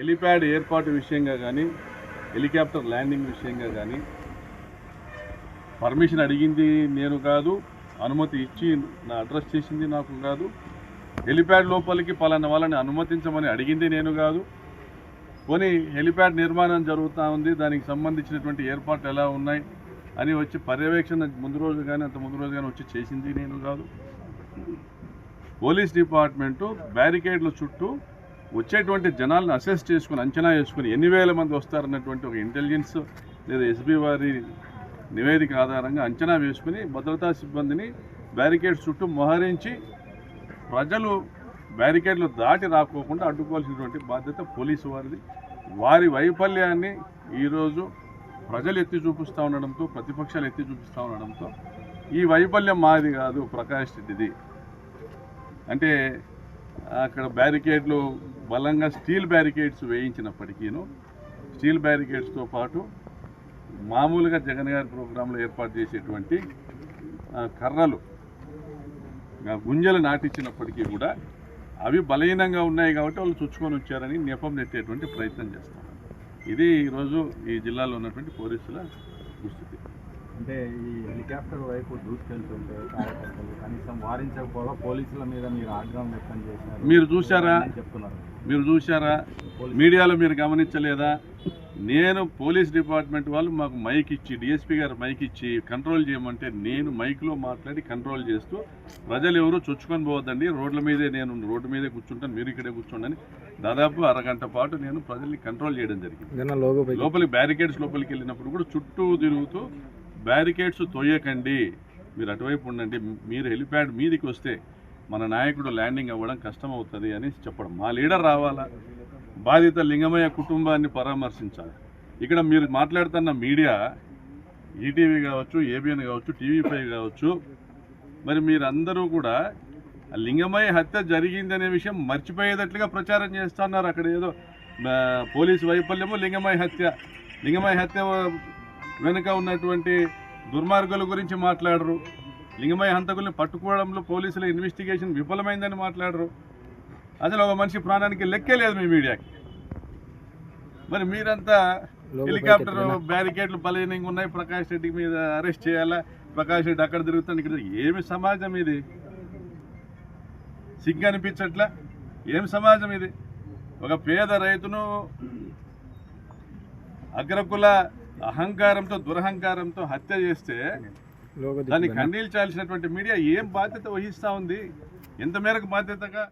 Helipad ఏర్పాటు విషయంగా కానీ హెలికాప్టర్ ల్యాండింగ్ విషయంగా కానీ పర్మిషన్ అడిగింది నేను కాదు అనుమతి ఇచ్చి నా అడ్రస్ చేసింది నాకు కాదు. హెలిప్యాడ్ లోపలికి పలానా వాళ్ళని అనుమతించమని అడిగింది నేను కాదు. కొని హెలిప్యాడ్ నిర్మాణం జరుగుతూ ఉంది దానికి సంబంధించినటువంటి ఏర్పాట్లు ఎలా ఉన్నాయి అని వచ్చి పర్యవేక్షణ ముందు రోజు కానీ అంత ముందు రోజు కానీ వచ్చి చేసింది నేను కాదు. పోలీస్ డిపార్ట్మెంటు బ్యారికేడ్ల చుట్టూ వచ్చేటువంటి జనాలను అసెస్ చేసుకుని అంచనా వేసుకుని ఎన్ని వేల మంది వస్తారన్నటువంటి ఒక ఇంటెలిజెన్స్ లేదా ఎస్బీ వారి నివేదిక ఆధారంగా అంచనా వేసుకుని భద్రతా సిబ్బందిని బ్యారికేడ్స్ చుట్టూ మోహరించి ప్రజలు బ్యారికేడ్లు దాటి రాకోకుండా అడ్డుకోవాల్సినటువంటి బాధ్యత పోలీసు వారిది. వారి వైఫల్యాన్ని ఈరోజు ప్రజలు ఎత్తి చూపిస్తూ ఉండడంతో ప్రతిపక్షాలు ఎత్తి చూపిస్తూ ఉండడంతో ఈ వైఫల్యం మాది కాదు ప్రకాష్ రెడ్డిది. అంటే అక్కడ బ్యారికేడ్లు బలంగా స్టీల్ బ్యారికేడ్స్ వేయించినప్పటికీను స్టీల్ బ్యారికేడ్స్తో పాటు మామూలుగా జగన్ గారి ప్రోగ్రాంలో ఏర్పాటు చేసేటువంటి కర్రలు గుంజలు నాటించినప్పటికీ కూడా అవి బలహీనంగా ఉన్నాయి కాబట్టి వాళ్ళు చుచ్చుకొని వచ్చారని నెపం నెట్టేటువంటి ప్రయత్నం చేస్తున్నారు. ఇది ఈరోజు ఈ జిల్లాలో ఉన్నటువంటి పోలీసుల దుస్థితి. అంటే ఈ హెలికాప్టర్ వైపు దూసుకెళ్తుంటే కార్యకర్తలు కనీసం వారించకపోగా పోలీసుల మీద మీరు ఆగ్రహం వ్యక్తం చేశారు. మీరు చూశారా? చెప్తున్నారు. మీరు చూశారా? మీడియాలో మీరు గమనించలేదా? నేను పోలీస్ డిపార్ట్మెంట్ వాళ్ళు మాకు మైక్ ఇచ్చి డిఎస్పీ గారు మైక్ ఇచ్చి కంట్రోల్ చేయమంటే నేను మైక్లో మాట్లాడి కంట్రోల్ చేస్తూ ప్రజలు ఎవరు చొచ్చుకొని పోవద్దండి. రోడ్ల మీదే నేను రోడ్డు మీదే కూర్చుంటాను మీరు ఇక్కడే కూర్చోండి దాదాపు అరగంట పాటు నేను ప్రజల్ని కంట్రోల్ చేయడం జరిగింది. లోపలికి బ్యారికేడ్స్ లోపలికి వెళ్ళినప్పుడు కూడా చుట్టూ తిరుగుతూ బ్యారికేడ్స్ తోయకండి. మీరు అటువైపు ఉండండి. మీరు హెలిప్యాడ్ మీదికి వస్తే మన నాయకుడు ల్యాండింగ్ అవ్వడం కష్టం అవుతుంది అని చెప్పడం. మా లీడర్ రావాలా? బాధిత లింగమయ్య కుటుంబాన్ని పరామర్శించాలి? ఇక్కడ మీరు మాట్లాడుతున్న మీడియా ఈటీవీ కావచ్చు ఏబిఎన్ కావచ్చు టీవీ ఫైవ్ కావచ్చు మరి మీరందరూ కూడా ఆ లింగమయ్య హత్య జరిగిందనే విషయం మర్చిపోయేటట్లుగా ప్రచారం చేస్తున్నారు. అక్కడ ఏదో పోలీసు వైఫల్యము లింగమయ్య హత్య. లింగమయ్య హత్య వెనుక ఉన్నటువంటి దుర్మార్గుల గురించి మాట్లాడరు. లింగమయ్య హంతకుల్ని పట్టుకోవడంలో పోలీసుల ఇన్వెస్టిగేషన్ విఫలమైందని మాట్లాడరు. అసలు ఒక మనిషి ప్రాణానికి లెక్కే లేదు మీ మీడియాకి. మరి మీరంతా హెలికాప్టర్ బ్యారికేడ్లు బలహీనంగా ఉన్నాయి. ప్రకాష్ రెడ్డి మీద అరెస్ట్ చేయాలా? ప్రకాష్ రెడ్డి అక్కడ తిరుగుతాడు ఇక్కడ ఏమి సమాజం ఇది? సిగ్గు అనిపించట్లా? ఏం సమాజం ఇది? ఒక పేద రైతును అగ్రకుల అహంకారంతో దురహంకారంతో హత్య చేస్తే దాన్ని ఖండించాల్సినటువంటి మీడియా ఏం బాధ్యత వహిస్తూ ఉంది? ఎంత మేరకు బాధ్యతగా?